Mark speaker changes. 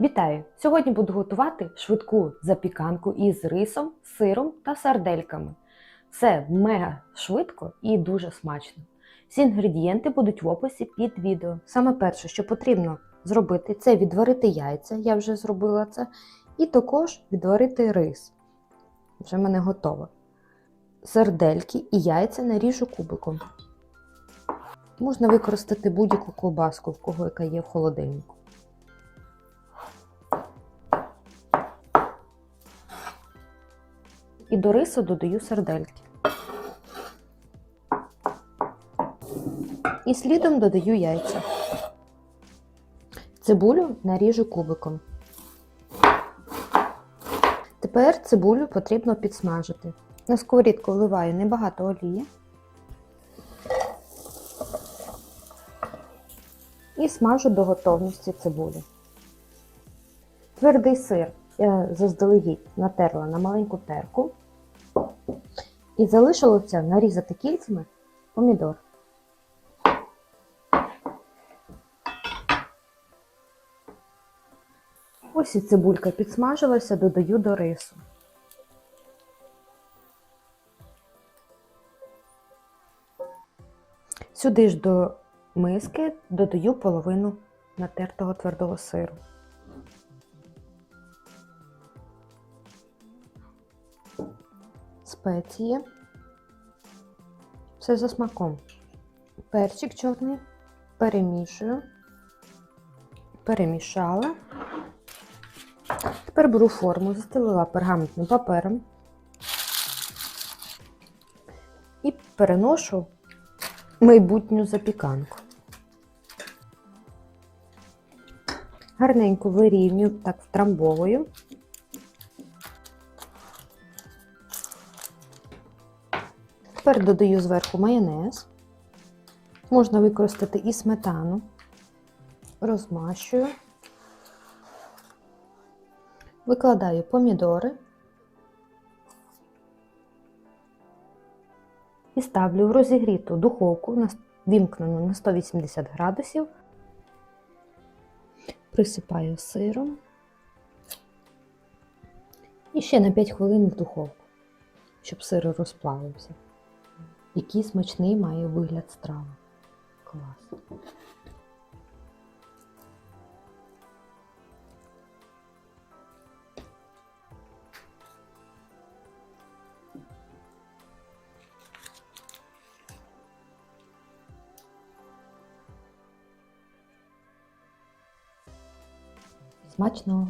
Speaker 1: Вітаю! Сьогодні буду готувати швидку запіканку із рисом, сиром та сардельками. Все мега швидко і дуже смачно. Всі інгредієнти будуть в описі під відео. Саме перше, що потрібно зробити, це відварити яйця, я вже зробила це, і також відварити рис. Вже в мене готово. Сардельки і яйця наріжу кубиком. Можна використати будь-яку ковбаску, в кого яка є в холодильнику. І до рису додаю сардельки. І слідом додаю яйця. Цибулю наріжу кубиком. Тепер цибулю потрібно підсмажити. На сковорідку вливаю небагато олії. І смажу до готовності цибулі. Твердий сир я заздалегідь натерла на маленьку терку. І залишилося нарізати кільцями помідор. Ось і цибулька підсмажилася, додаю до рису. Сюди ж до миски додаю половину натертого твердого сиру. Спеції. Все за смаком. Перчик чорний перемішую. Перемішала. Тепер беру форму, застелила пергаментним папером і переношу майбутню запіканку. Гарненько вирівнюю, так втрамбовую. Тепер додаю зверху майонез. Можна використати і сметану, розмащую. Викладаю помідори і ставлю в розігріту духовку, вімкнену на 180 градусів. Присипаю сиром і ще на 5 хвилин в духовку, щоб сир розплавився. Який смачний має вигляд страви. Клас. Смачного!